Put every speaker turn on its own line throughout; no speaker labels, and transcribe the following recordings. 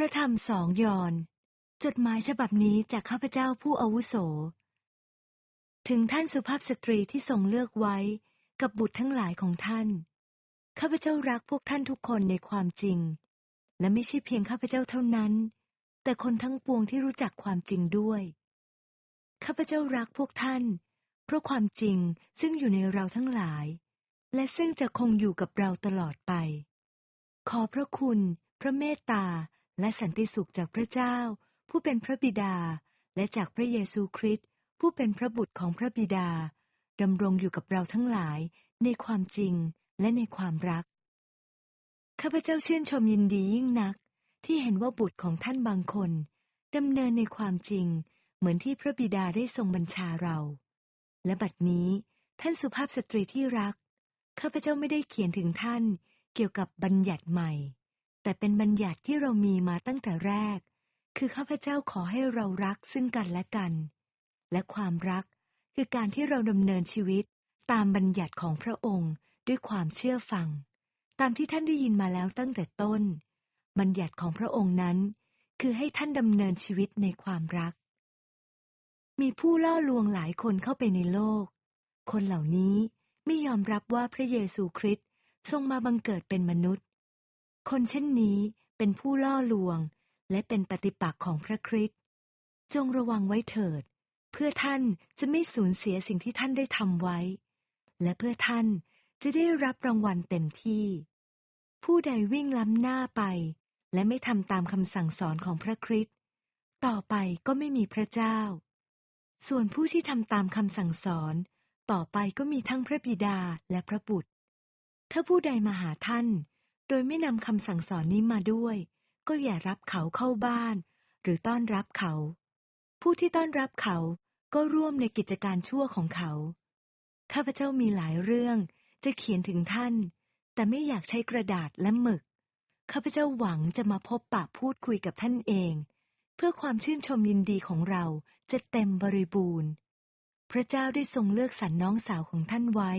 ระธรรมสองยอน จดหมายฉบับนี้จากข้าพเจ้าผู้อาวุโส ถึงท่านสุภาพสตรีที่ทรงเลือกไว้กับบุตรทั้งหลายของท่าน ข้าพเจ้ารักพวกท่านทุกคนในความจริง และไม่ใช่เพียงข้าพเจ้าเท่านั้น แต่คนทั้งปวงที่รู้จักความจริงด้วย ข้าพเจ้ารักพวกท่าน เพราะความจริงซึ่งอยู่ในเราทั้งหลาย และซึ่งจะคงอยู่กับเราตลอดไป ขอพระคุณ พระเมตตา และสันติสุขจากพระเจ้า ผู้เป็นพระบิดา และจากพระเยซูคริสต์ผู้เป็นพระบุตรของพระบิดาดำรงอยู่กับเราทั้งหลายในความจริงและในความรัก ข้าพเจ้าชื่นชมยินดียิ่งนัก ที่เห็นว่าบุตรของท่านบางคนดำเนินในความจริง เหมือนที่พระบิดาได้ทรงบัญชาเรา และบัดนี้ท่านสุภาพสตรีที่รัก ข้าพเจ้าไม่ได้เขียนถึงท่านเกี่ยวกับบัญญัติใหม่ แต่เป็นบัญญัติที่เรามีมาตั้งแต่แรก คือข้าพเจ้าขอให้เรารักซึ่งกันและกัน และความรักคือการที่เราดำเนินชีวิตตามบัญญัติของพระองค์ด้วยความเชื่อฟัง ตามที่ท่านได้ยินมาแล้วตั้งแต่ต้น บัญญัติของพระองค์นั้น คือให้ท่านดำเนินชีวิตในความรัก มีผู้ล่อลวงหลายคนเข้าไปในโลก คนเหล่านี้ไม่ยอมรับว่าพระเยซูคริสต์ทรงมาบังเกิดเป็นมนุษย์ คนเช่นนี้เป็นผู้ล่อลวง และเป็นปฏิปักษ์ของพระคริสต์จงระวังไว้เถิด เพื่อท่านจะไม่สูญเสียสิ่งที่ท่านได้ทำไว้ และเพื่อท่านจะได้รับรางวัลเต็มที่ ผู้ใดวิ่งล้ำหน้าไป และไม่ทำตามคำสั่งสอนของพระคริสต์ต่อไปก็ไม่มีพระเจ้า ส่วนผู้ที่ทำตามคำสั่งสอน ต่อไปก็มีทั้งพระบิดาและพระบุตร ถ้าผู้ใดมาหาท่าน โดยไม่นำคำสั่งสอนนี้มาด้วย ก็อย่ารับเขาเข้าบ้าน หรือต้อนรับเขา ผู้ที่ต้อนรับเขาก็ร่วมในกิจการชั่วของเขา ข้าพเจ้ามีหลายเรื่องจะเขียนถึงท่าน แต่ไม่อยากใช้กระดาษและหมึก ข้าพเจ้าหวังจะมาพบปะพูดคุยกับท่านเอง เพื่อความชื่นชมยินดีของเราจะเต็มบริบูรณ์ พระเจ้าได้ทรงเลือกสรรน้องสาวของท่านไว้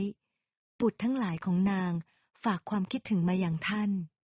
บุตรทั้งหลายของนาง ฝากความคิดถึงมาอย่างท่าน